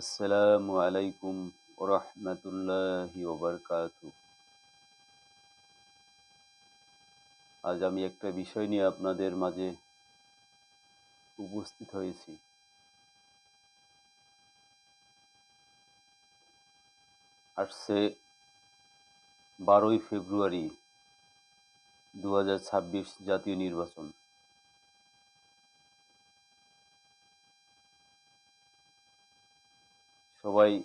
আসসালামু আলাইকুম ওরহমতুল্লাহি ওবরকাত আজ আমি একটা বিষয় নিয়ে আপনাদের মাঝে উপস্থিত হয়েছি। আসছে বারোই ফেব্রুয়ারি দু হাজার ছাব্বিশ জাতীয় নির্বাচন। সবাই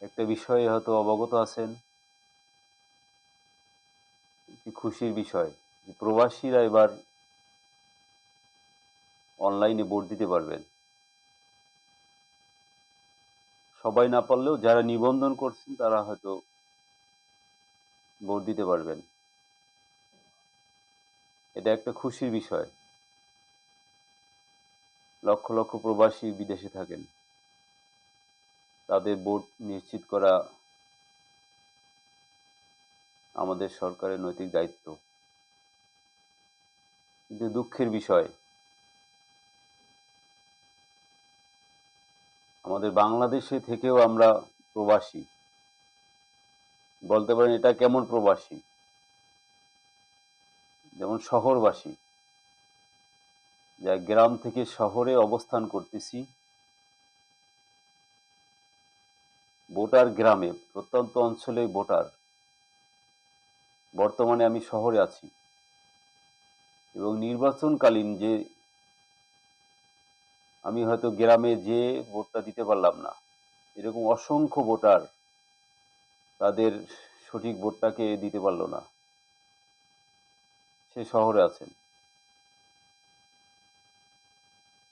একটা বিষয়ে হয়তো অবগত আছেন। একটি খুশির বিষয় যে প্রবাসীরা এবার অনলাইনে ভোট দিতে পারবেন। সবাই না পারলেও যারা নিবন্ধন করছেন তারা হয়তো ভোট দিতে পারবেন। এটা একটা খুশির বিষয়। লক্ষ লক্ষ প্রবাসী বিদেশে থাকেন। তাদের ভোট নিশ্চিত করা আমাদের সরকারের নৈতিক দায়িত্ব। কিন্তু দুঃখের বিষয়, আমাদের বাংলাদেশে থেকেও আমরা প্রবাসী। বলতে পারেন এটা কেমন প্রবাসী? যেমন শহরবাসী। যা গ্রাম থেকে শহরে অবস্থান করতেছি। ভোটার গ্রামে, প্রত্যন্ত অঞ্চলে ভোটার। বর্তমানে আমি শহরে আছি। এবং নির্বাচনকালীন যে আমি হয়তো গ্রামে যে ভোটটা দিতে পারলাম না, এরকম অসংখ্য ভোটার তাদের সঠিক ভোটটাকে দিতে পারল না। সে শহরে আছেন।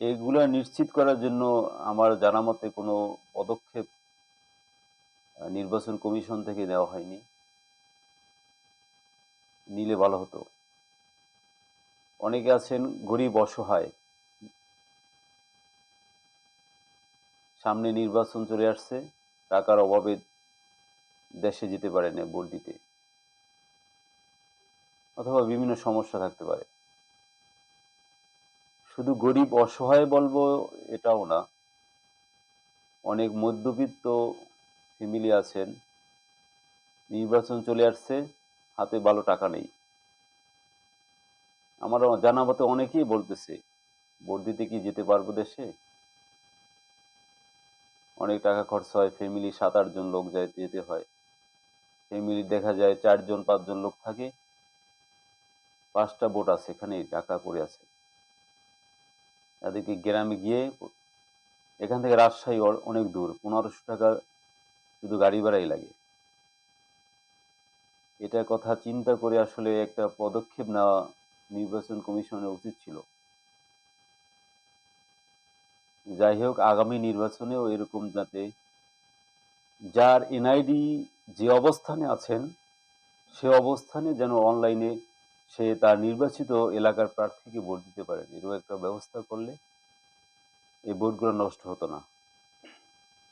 এগুলা নিশ্চিত করার জন্য আমার জানা মতে কোনো পদক্ষেপ নির্বাচন কমিশন থেকে নেওয়া হয়নি। নিলে ভালো হতো। অনেকে আছেন গরিব, অসহায়। সামনে নির্বাচন চলে আসছে, টাকার অভাবে দেশে যেতে পারে না ভোট দিতে। অথবা বিভিন্ন সমস্যা থাকতে পারে। শুধু গরিব, অসহায় বলব এটাও না। অনেক মধ্যবিত্ত ফ্যামিলি আছেন, নির্বাচন চলে আসছে, হাতে ভালো টাকা নেই। আমার জানা মতে অনেকেই বলতেছে, ভোট দিতে কি যেতে পারব দেশে? অনেক টাকা খরচ হয়, ফ্যামিলি সাত আটজন লোক যায়, যেতে হয়। ফ্যামিলি দেখা যায় চারজন, পাঁচজন লোক থাকে। পাঁচটা ভোট আছে, এখানে টাকা করে আছে। তাদেরকে গ্রামে গিয়ে, এখান থেকে রাজশাহী অনেক দূর, পনেরোশো টাকা শুধু গাড়ি ভাড়াই লাগে। এটা কথা চিন্তা করে আসলে একটা পদক্ষেপ নেওয়া নির্বাচন কমিশনের উচিত ছিল। যাই হোক, আগামী নির্বাচনেও এরকম যাতে যার এনআইডি যে অবস্থানে আছেন, সে অবস্থানে যেন অনলাইনে সে তার নির্বাচিত এলাকার প্রার্থীকে ভোট দিতে পারে এরকম একটা ব্যবস্থা করলে এই ভোটগুলো নষ্ট হতো না।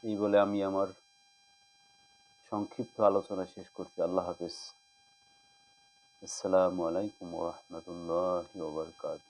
এই বলে আমি আমার সংক্ষিপ্ত আলোচনা শেষ করছি। আল্লাহ হাফিজ। আসসালামু আলাইকুম রহমতুল্লাহ ওবরকাত